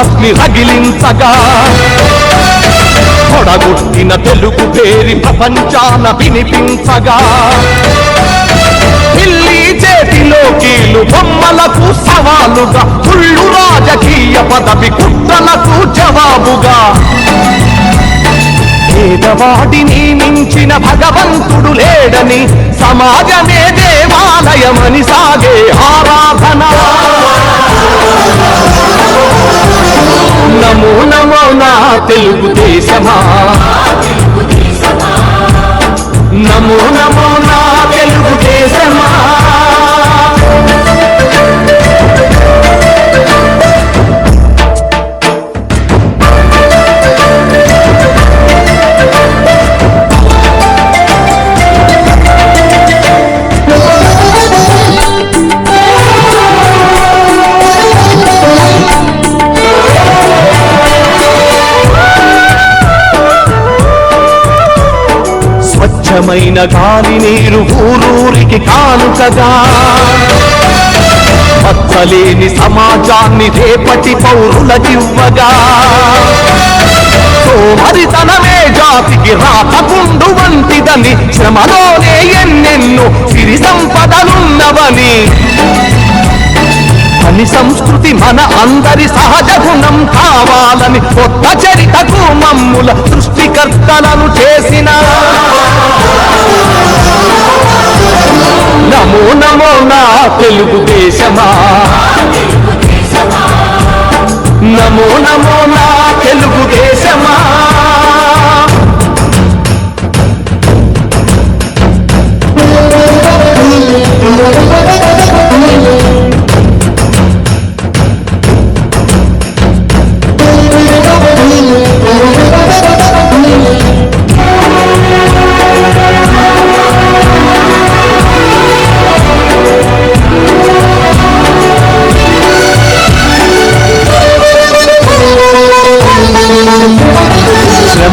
పౌరుషాస్మి రగిలించగా. కొడగొట్టిన తెలుగు పేరి ప్రపంచాన వినిపించగా. పిల్లి చేతిలో కీలు బొమ్మలకు సవాలుగా కుళ్ళు రాజకీయ పదవి కుట్రలకు జవాబుగా. పేదవాడిని మించిన భగవంతుడు లేడని సమాజమే దేవాలయమని సాగే ఆరాధన. తెలుగుదేశమా? స్వచ్ఛమైన గాలి నీరు ఊరూరికి కాను కదా. పచ్చలేని సమాజాన్ని రేపటి పౌరులకివ్వగా సోమరితనమే జాతికి రాతకుండు వంటిదని శ్రమలోనే ఎన్నెన్నో సిరి సంపదలున్నవని. అని సంస్కృతి మన అందరి సహజ గుణం కావాలని కొత్త చరితకు మమ్ముల సృష్టికర్తలను చేసిన నమో నా తెలుగుదేశమా? నమో నమో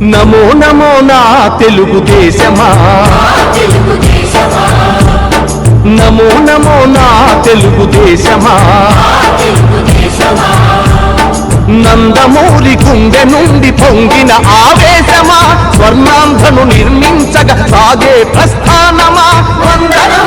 నమో నమో నా తెలుగుదేశమా నమో నమో నా తెలుగుదేశమా నందమూరి గుండె నుండి పొంగిన ఆవేశమా? స్వర్ణాంధను నిర్మించగ సాగే ప్రస్థానమా? వందనం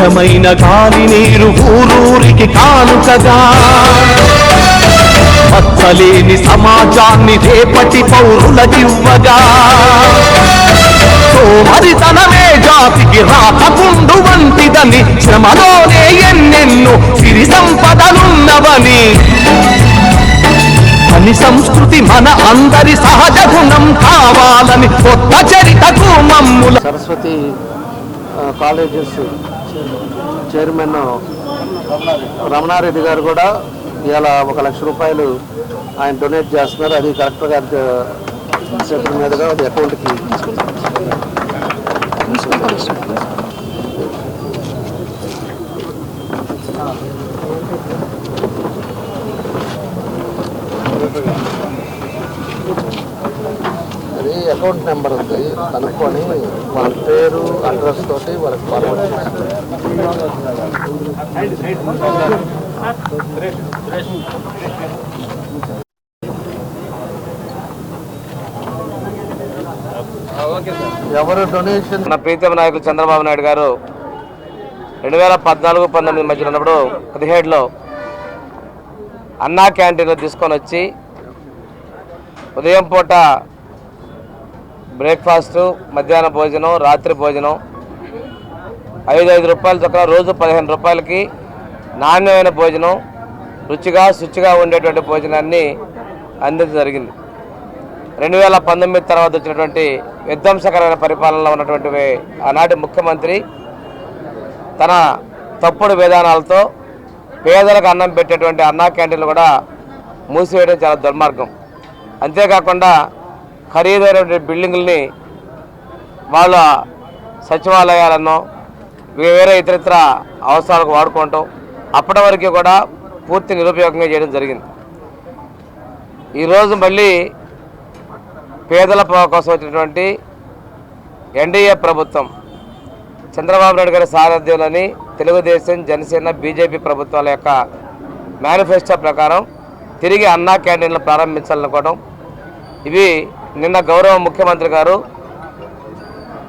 స్వచ్ఛమైన గాలి నీరు ఊరూరికి కానుకగా పచ్చలేని సమాజాన్ని రేపటి పౌరులకివ్వగా. సోమరితనమే జాతికి రాకపుండు వంటిదని శ్రమలోనే ఎన్నెన్నో సిరి సంపదలున్నవని. పని సంస్కృతి మన అందరి సహజ గుణం కావాలని కొత్త చరితకు మమ్ముల సరస్వతి కాలేజెస్ చైర్మన్ రమణారెడ్డి గారు కూడా ఇలా ఒక లక్ష రూపాయలు ఆయన డొనేట్ చేస్తున్నారు. అది కలెక్టర్ గారి చేతుల మీదుగా అది అకౌంట్కి అకౌంట్ నెంబర్ ఉంది. కనుక్కొని వాళ్ళ పేరు అడ్రస్ తోటి వాళ్ళకి ఫార్వర్డ్ చేస్తారు ఎవరు డొనేషన్ మన ప్రీతమ నాయకులు చంద్రబాబు నాయుడు గారు రెండు వేల పద్నాలుగు పంతొమ్మిది మధ్యలో ఉన్నప్పుడు పదిహేడులో అన్నా క్యాంటీన్లో తీసుకొని వచ్చి ఉదయం పూట బ్రేక్ఫాస్టు మధ్యాహ్న భోజనం రాత్రి భోజనం. ఐదు ఐదు రూపాయల చొక్కన రోజు పదిహేను రూపాయలకి నాణ్యమైన భోజనం రుచిగా శుచిగా ఉండేటువంటి భోజనాన్ని అందించడం జరిగింది. రెండు వేల పంతొమ్మిది తర్వాత వచ్చినటువంటి విధ్వంసకరమైన పరిపాలనలో ఉన్నటువంటి ఆనాటి ముఖ్యమంత్రి తన తప్పుడు విధానాలతో పేదలకు అన్నం పెట్టేటువంటి అన్నా క్యాంటీన్లు కూడా మూసివేయడం చాలా దుర్మార్గం. అంతేకాకుండా ఖరీదైనటువంటి బిల్డింగుల్ని వాళ్ళ సచివాలయాలను వేరే ఇతరితర అవసరాలకు వాడుకోవటం అప్పటి వరకు కూడా పూర్తి నిరుపయోగంగా చేయడం జరిగింది. ఈరోజు మళ్ళీ పేదల కోసం వచ్చినటువంటి ఎన్డీఏ ప్రభుత్వం చంద్రబాబు నాయుడు గారి సారథ్యంలోని తెలుగుదేశం జనసేన బీజేపీ ప్రభుత్వాల యొక్క మేనిఫెస్టో ప్రకారం తిరిగి అన్నా క్యాంటీన్లు ప్రారంభించాలనుకోవడం. ఇవి నిన్న గౌరవ ముఖ్యమంత్రి గారు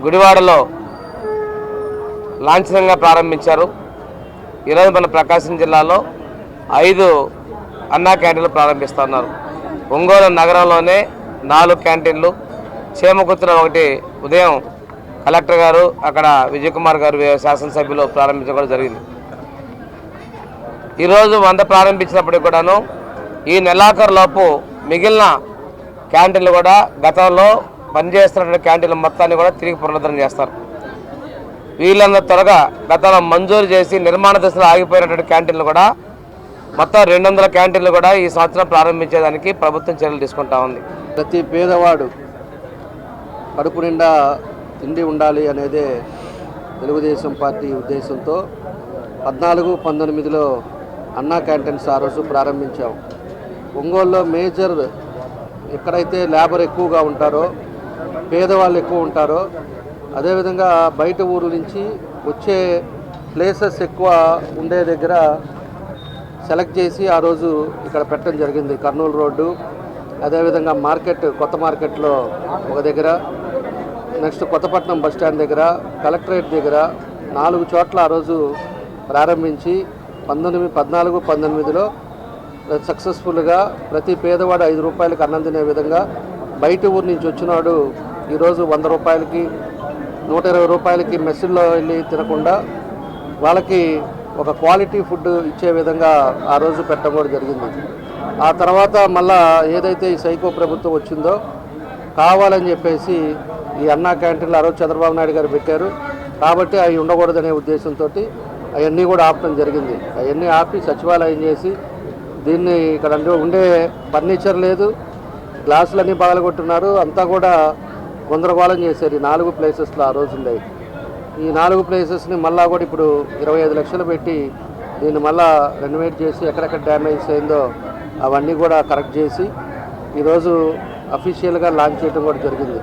గుడివాడలో లాంఛనంగా ప్రారంభించారు. ఈరోజు మన ప్రకాశం జిల్లాలో ఐదు అన్నా క్యాంటీన్లు ప్రారంభిస్తున్నారు. ఒంగోలు నగరంలోనే నాలుగు క్యాంటీన్లు చేమకుర్తిలో ఒకటి ఉదయం కలెక్టర్ గారు అక్కడ విజయకుమార్ గారు శాసనసభ్యులు ప్రారంభించడం జరిగింది. ఈరోజు వంద ప్రారంభించినప్పటికి కూడాను ఈ నెలాఖరు లోపు మిగిలిన క్యాంటీన్లు కూడా గతంలో పనిచేస్తున్నటువంటి క్యాంటీన్లు మొత్తాన్ని కూడా తిరిగి పునరుద్ధరణ చేస్తారు. వీళ్ళందరూ త్వరగా గతంలో మంజూరు చేసి నిర్మాణ దశలో ఆగిపోయినటువంటి క్యాంటీన్లు కూడా మొత్తం రెండు వందల క్యాంటీన్లు కూడా ఈ సంవత్సరం ప్రారంభించేదానికి ప్రభుత్వం చర్యలు తీసుకుంటా ఉంది. ప్రతి పేదవాడు కడుపు నిండా తిండి ఉండాలి అనేదే తెలుగుదేశం పార్టీ ఉద్దేశంతో పద్నాలుగు పంతొమ్మిదిలో అన్నా క్యాంటీన్స్ ఆ రోజు ప్రారంభించాం. ఒంగోలులో మేజర్ ఎక్కడైతే లేబర్ ఎక్కువగా ఉంటారో పేదవాళ్ళు ఎక్కువ ఉంటారో అదేవిధంగా బయట ఊరు నుంచి వచ్చే ప్లేసెస్ ఎక్కువ ఉండే దగ్గర సెలెక్ట్ చేసి ఆ రోజు ఇక్కడ పెట్టడం జరిగింది. కర్నూలు రోడ్డు అదేవిధంగా మార్కెట్ కొత్త మార్కెట్లో ఒక దగ్గర నెక్స్ట్ కొత్తపట్నం బస్ స్టాండ్ దగ్గర కలెక్టరేట్ దగ్గర నాలుగు చోట్ల ఆ రోజు ప్రారంభించి పంతొమ్మిది పద్నాలుగు పంతొమ్మిదిలో సక్సెస్ఫుల్గా ప్రతి పేదవాడు ఐదు రూపాయలకి అన్నం తినే విధంగా బయట ఊరు నుంచి వచ్చినాడు. ఈరోజు వంద రూపాయలకి నూట ఇరవై రూపాయలకి మెస్సుల్లో వెళ్ళి తినకుండా వాళ్ళకి ఒక క్వాలిటీ ఫుడ్ ఇచ్చే విధంగా ఆ రోజు పెట్టడం కూడా జరిగింది. ఆ తర్వాత మళ్ళా ఏదైతే ఈ సైకో ప్రభుత్వం వచ్చిందో కావాలని చెప్పేసి ఈ అన్నా క్యాంటీన్లు ఆ రోజు చంద్రబాబు నాయుడు గారు పెట్టారు. కాబట్టి అవి ఉండకూడదనే ఉద్దేశంతో అవన్నీ కూడా ఆపడం జరిగింది. అవన్నీ ఆపి సచివాలయం చేసి దీన్ని ఇక్కడ ఉండే- ఫర్నిచర్ లేదు గ్లాసులన్నీ పగలగొట్టున్నారు అంతా కూడా గందరగోళం చేశారు ఈ నాలుగు ప్లేసెస్లో ఆ రోజు ఉండేవి ఈ నాలుగు ప్లేసెస్ని మళ్ళా కూడా ఇప్పుడు ఇరవై ఐదు లక్షలు పెట్టి దీన్ని మళ్ళా రెనోవేట్ చేసి ఎక్కడెక్కడ డ్యామేజ్ అయిందో అవన్నీ కూడా కరెక్ట్ చేసి ఈరోజు అఫీషియల్గా లాంచ్ చేయడం కూడా జరిగింది.